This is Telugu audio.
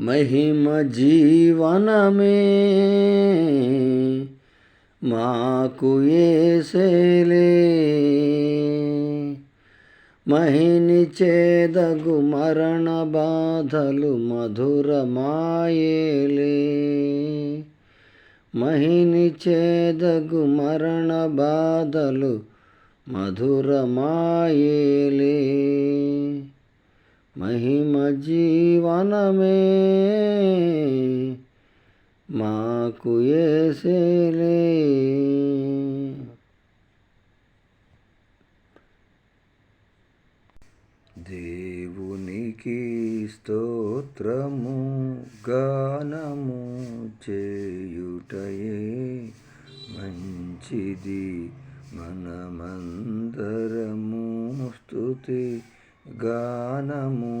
మహిమ జీవనమే. మాకు ఏసేలే మహిని చేదగు మరణ బాధలు మధురమాయేలే మహిని చేదగు మరణ బాధలు మధురమాయేలే మహిమ జీవనమే మాకు ఏసేలే దేవునికి స్తోత్రము గానము చేయుటయే మంచిది. మనమందరము స్తుతి గానము